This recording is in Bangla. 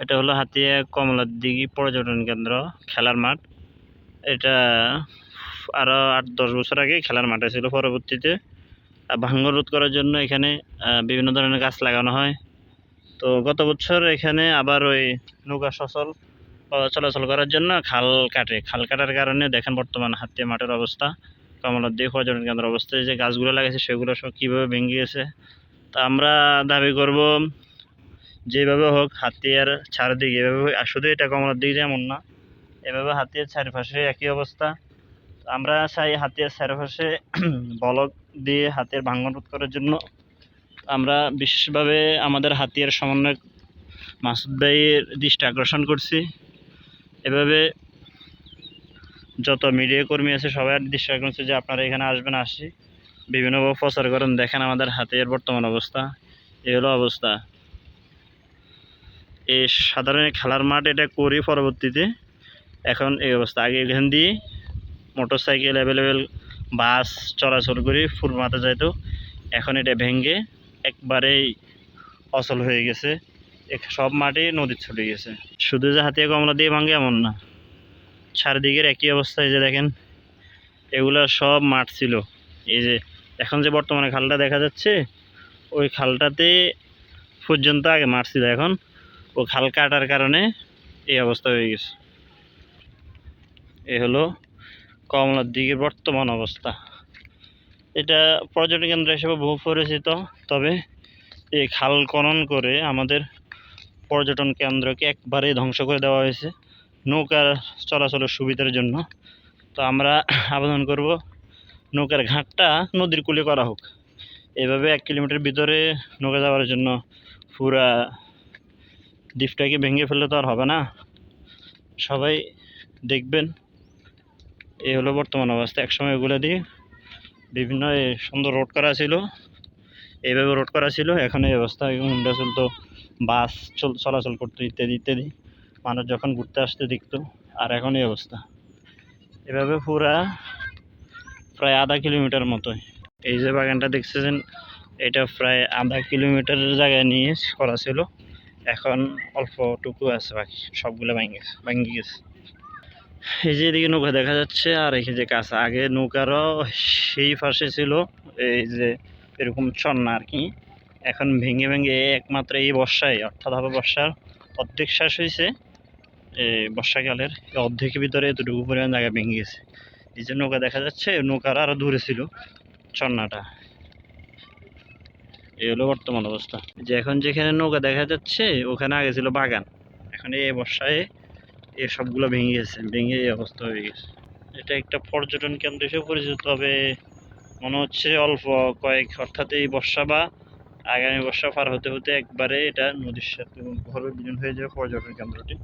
এটা হলো হাতিয়া কমলার দিঘি পর্যটন কেন্দ্র খেলার মাঠ। এটা আরও আট দশ বছর আগে খেলার মাঠে ছিল পরবর্তীতে। আহ, ভাঙ্গন রোধ করার জন্য এখানে বিভিন্ন ধরনের গাছ লাগানো হয়। তো গত বছর এখানে আবার ওই নৌকা সচল চলাচল করার জন্য খাল কাটে। খাল কাটার কারণে দেখেন বর্তমান হাতিয়া মাঠের অবস্থা কমলার দিঘি পর্যটন কেন্দ্র অবস্থায় যে গাছগুলো লাগাইছে সেগুলো সব কীভাবে ভেঙে গেছে? তা আমরা দাবি করব যেভাবে হোক হাতিয়ার চারদিকে, এভাবে শুধু এটা কমলার দিক এমন না, এভাবে হাতিয়ার চারিপাশে একই অবস্থা। আমরা চাই হাতিয়ার চারিপাশে বলক দিয়ে হাতের ভাঙন রোধ করার জন্য। আমরা বিশেষভাবে আমাদের হাতিয়ার সমন্বয় মাসুদ ভাইয়ের দৃষ্টি আকর্ষণ করছি। এভাবে যত মিডিয়া কর্মী আছে, সবাই দৃষ্টি আকর্ষণ যে আপনারা এখানে আসবেন, আসি। বিভিন্নভাবে প্রচার করেন, দেখেন আমাদের হাতিয়ার বর্তমান অবস্থা। এই হলো অবস্থা। এই সাধারণ খেলার মাঠ এটা করি পরবর্তীতে। এখন এই অবস্থা। আগে এখান দিয়ে মোটর সাইকেল অ্যাভেলেবেল বাস চলাচল করি, ফুল মাথা যাইতো। এখন এটা ভেঙ্গে একবারেই অচল হয়ে গেছে। সব মাটি নদীর চলে গেছে। শুধু যে হাতিয়া কমলা দিয়ে ভাঙে এমন না। চারিদিকের একই অবস্থা, এই যে দেখেন, এগুলা সব মাঠ ছিল। এই যে এখন যে বর্তমানে খালটা দেখা যাচ্ছে, ওই খালটাতে পর্যন্ত আগে মাঠ ছিল। এখন ও খাল কাটার কারণে এই অবস্থা হয়ে গেছে। এ হলো কমলার দিকের বর্তমান অবস্থা। এটা পর্যটন কেন্দ্র হিসেবে বহু পরিচিত, তবে এই খাল খনন করে আমাদের পর্যটন কেন্দ্রকে একবারেই ধ্বংস করে দেওয়া হয়েছে নৌকার চলাচলের সুবিধার জন্য। তো আমরা আবেদন করব, নৌকার ঘাটটা নদীর কূলে করা হোক। এভাবে এক কিলোমিটার ভিতরে নৌকা যাওয়ার জন্য পুরা দ্বীপটাকে ভেঙে ফেললে তো আর হবে না। সবাই দেখবেন। এই হলো বর্তমান অবস্থা। একসময় এগুলো দিয়ে বিভিন্ন সুন্দর রোড করা ছিল। এইভাবে রোড করা ছিল। এখন এই অবস্থা। হুন্ডা চলতো, বাস চল, চলাচল করতো ইত্যাদি ইত্যাদি। মানুষ যখন ঘুরতে আসতে দেখতো। আর এখন এই অবস্থা। এভাবে পুরা প্রায় আধা কিলোমিটার মতোই। এই যে বাগানটা দেখতেছেন, এটা প্রায় আধা কিলোমিটারের জায়গায় নিয়ে করা ছিল। এখন অল্পটুকু আছে বাকি, সবগুলো ভেঙে গেছে ভেঙে গেছে। এই যে এদিকে নৌকা দেখা যাচ্ছে, আর এই যে কাছে, আগে নৌকারও সেই পাশে ছিল, এই যে এরকম চন্না আর কি। এখন ভেঙে ভেঙে একমাত্র এই বর্ষায়, অর্থাৎ হবে বর্ষার অর্ধেক শ্বাস হয়েছে, এই বর্ষাকালের অর্ধেকের ভিতরে এতটুকু পরিমাণ জায়গা ভেঙে গেছে। এই যে নৌকা দেখা যাচ্ছে, নৌকার আরও দূরে ছিল চন্নাটা এই হলো বর্তমান অবস্থা। যে এখন যেখানে নৌকা দেখা যাচ্ছে, ওখানে আগে ছিল বাগান। এখন এই বর্ষায় এ সবগুলো ভেঙে গেছে, ভেঙে এই অবস্থা হয়ে গেছে। এটা একটা পর্যটন কেন্দ্র হিসেবে পরিচিত, তবে মনে হচ্ছে অল্প কয়েক, অর্থাৎ এই বর্ষা বা আগামী বর্ষা পার হতে হতে একবারে এটা নদীর সাথে গর্ভে বিলীন হয়ে যাবে পর্যটন কেন্দ্রটি।